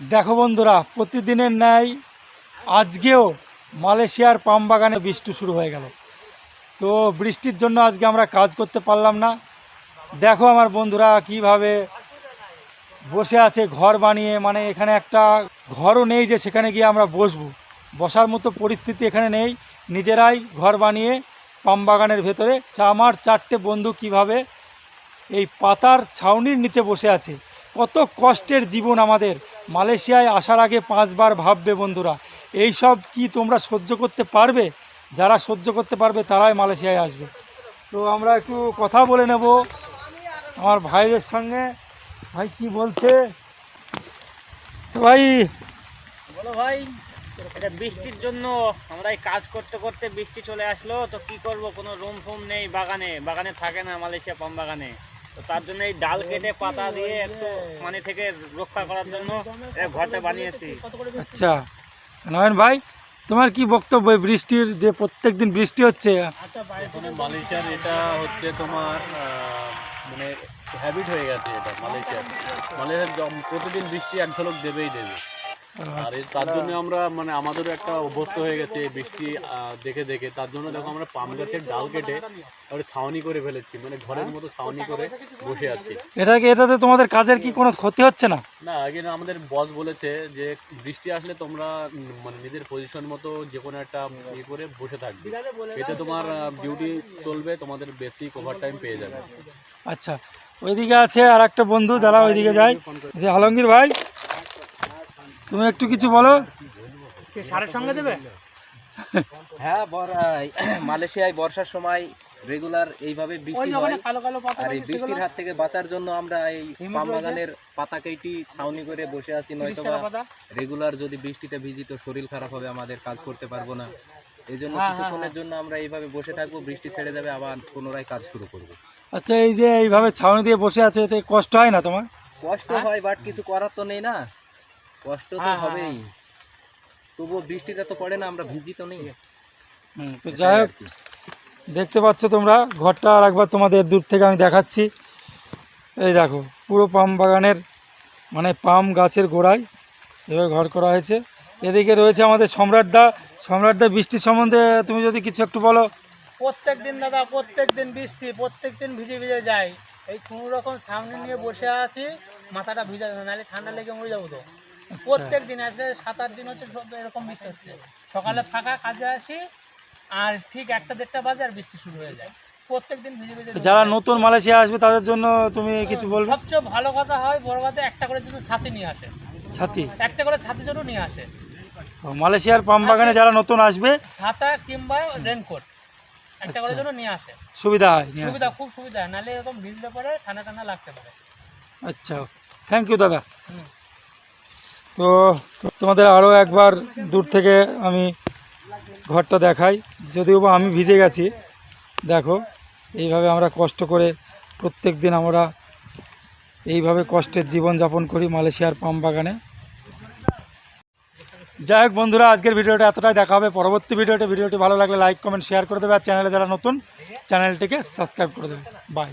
দেখো বন্ধুরা, প্রতিদিনের ন্যায় আজকেও মালয়েশিয়ার পাম বাগানে বৃষ্টি শুরু হয়ে গেল। তো বৃষ্টির জন্য আজকে আমরা কাজ করতে পারলাম না। দেখো আমার বন্ধুরা কীভাবে বসে আছে ঘর বানিয়ে মানে এখানে একটা ঘরও নেই যে সেখানে গিয়ে আমরা বসবো। বসার মতো পরিস্থিতি এখানে নেই। নিজেরাই ঘর বানিয়ে পাম বাগানের ভেতরে আমার চারটে বন্ধু কীভাবে এই পাতার ছাউনির নিচে বসে আছে। কত কষ্টের জীবন আমাদের। মালয়েশিয়ায় আসার আগে পাঁচবার ভাববে বন্ধুরা এই সব কি তোমরা সহ্য করতে পারবে? যারা সহ্য করতে পারবে তারাই মালয়েশিয়ায় আসবে। তো আমরা একটু কথা বলে নেব আমার ভাইদের সঙ্গে। ভাই কি বলছে? ভাই, বলো ভাই, এটা বৃষ্টির জন্য আমরা এই কাজ করতে করতে বৃষ্টি চলে আসলো, তো কি করব? কোনো রুম ফুম নেই বাগানে বাগানে থাকে না মালয়েশিয়া পাম বাগানে। তার জন্য এই ডাল কেটে পাতা দিয়ে একটু পানি থেকে রক্ষা করার জন্য এই ঘরটা বানিয়েছি। আচ্ছা নয়ন ভাই তোমার কি বক্তব্য বৃষ্টির যে প্রত্যেক দিন বৃষ্টি হচ্ছে? এখানে মালয়েশিয়ার এটা হচ্ছে তোমার আহ, মানে হ্যাবিট হয়ে গেছে এটা মালয়েশিয়ার। মালয়েশিয়ার প্রতিদিন বৃষ্টি এক ঝলক দেবেই দেবে। আর তার জন্য আমরা মানে আমাদেরও একটা অভ্যস্ত হয়ে গেছে বৃষ্টি দেখে দেখে। তার জন্য দেখো আমরা পাম গাছের ডাল কেটে ছাউনি করে ফেলেছি মানে ঘরের মতো ছাউনি করে বসে আছি। এটা কি এটাতে তোমাদের কাজের কি কোনো ক্ষতি হচ্ছে না? না আগে আমাদের বস বলেছে যে বৃষ্টি আসলে তোমরা মানে নিজের পজিশন মতো যে কোনো একটা ইয়ে করে বসে থাকবে। এতে তোমার ডিউটি চলবে তোমাদের বেসিক ওভার টাইম পেয়ে যাবে। আচ্ছা ওইদিকে আছে আর একটা বন্ধু যারা ওইদিকে যায় যে আলমগীর ভাই তুমি একটু কিছু বলো। সারের সঙ্গে দেবে? হ্যাঁ মালয়েশিয়ায় বর্ষার সময় রেগুলার এইভাবে বৃষ্টি হয়। আর এই বৃষ্টির হাত থেকে বাঁচার জন্য আমরা এই পাম বাগানের পাতা কেটে ছাউনি করে বসে আছি নয়তো রেগুলার যদি বৃষ্টিতে ভিজি তো শরীর খারাপ হবে আমাদের কাজ করতে পারব না। এই জন্য হ্যাঁ, কিছুক্ষণের জন্য আমরা এইভাবে বসে থাকব বৃষ্টি ছেড়ে যাবে আবার পুনরায় কাজ শুরু করব। আচ্ছা এই যে এইভাবে ছাউনি দিয়ে বসে আছে এতে কষ্ট হয় না তোমার? কষ্ট হয়? বাট কিছু করার তো নেই না। কষ্ট তো হ্যাঁ, হ্যাঁ, হবেই। তবুও বৃষ্টিটা তো পড়ে না আমরা ভিজি তো নেই। হুম, তো যাই হোক দেখতে পাচ্ছ তোমরা ঘরটা আর একবার তোমাদের দূর থেকে আমি দেখাচ্ছি। এই দেখো পুরো পাম বাগানের মানে পাম গাছের গোড়ায় এভাবে ঘর করা হয়েছে। এদিকে রয়েছে আমাদের সম্রাটদা। সম্রাটদা বৃষ্টির সম্বন্ধে তুমি যদি কিছু একটু বলো। প্রত্যেক দিন দাদা প্রত্যেক দিন বৃষ্টি প্রত্যেক দিন ভিজে ভিজে যায়। এই কোনো রকম সামনে নিয়ে বসে আছি মাথাটা ভিজা যাবে নাহলে ঠান্ডা লেগে মরে যাব তো। প্রত্যেক দিন আজকে সাত আট দিন হচ্ছে এরকম বৃষ্টি হচ্ছে। সকালে ফাঁকা কাজে আসি আর ঠিক একটা দেড়টা বাজে আর বৃষ্টি শুরু হয়ে যায়। প্রত্যেক দিন ভিজে ভিজে যারা নতুন মালয়েশিয়া আসবে তাদের জন্য তুমি কিছু বলবে? সবচেয়ে ভালো কথা হয় বড় কথা একটা করে যদি ছাতি নিয়ে আসে। ছাতি? একটা করে ছাতি জন্য নিয়ে আসে। মালয়েশিয়ার পাম বাগানে যারা নতুন আসবে ছাতা কিংবা রেনকোট একটা করে আচ্ছা। জন্য নিয়ে আসে। সুবিধা হয় সুবিধা খুব সুবিধা নাহলে এরকম ভিজতে পারে ঠান্ডা ঠান্ডা লাগতে পারে। আচ্ছা থ্যাংক ইউ দাদা। হুম। তো তোমাদের আরও একবার দূর থেকে আমি ঘরটা দেখাই। যদিও বা আমি ভিজে গেছি, দেখো, এইভাবে আমরা কষ্ট করে প্রত্যেক দিন আমরা এইভাবে কষ্টের জীবন যাপন করি মালয়েশিয়ার পাম বাগানে। যাই হোক বন্ধুরা, আজকের ভিডিওটা এতটাই। দেখা হবে পরবর্তী ভিডিওতে। ভিডিওটি ভালো লাগলে লাইক, কমেন্ট, শেয়ার করে দেবে। আর চ্যানেলে যারা নতুন, চ্যানেলটিকে সাবস্ক্রাইব করে দেবে। বাই।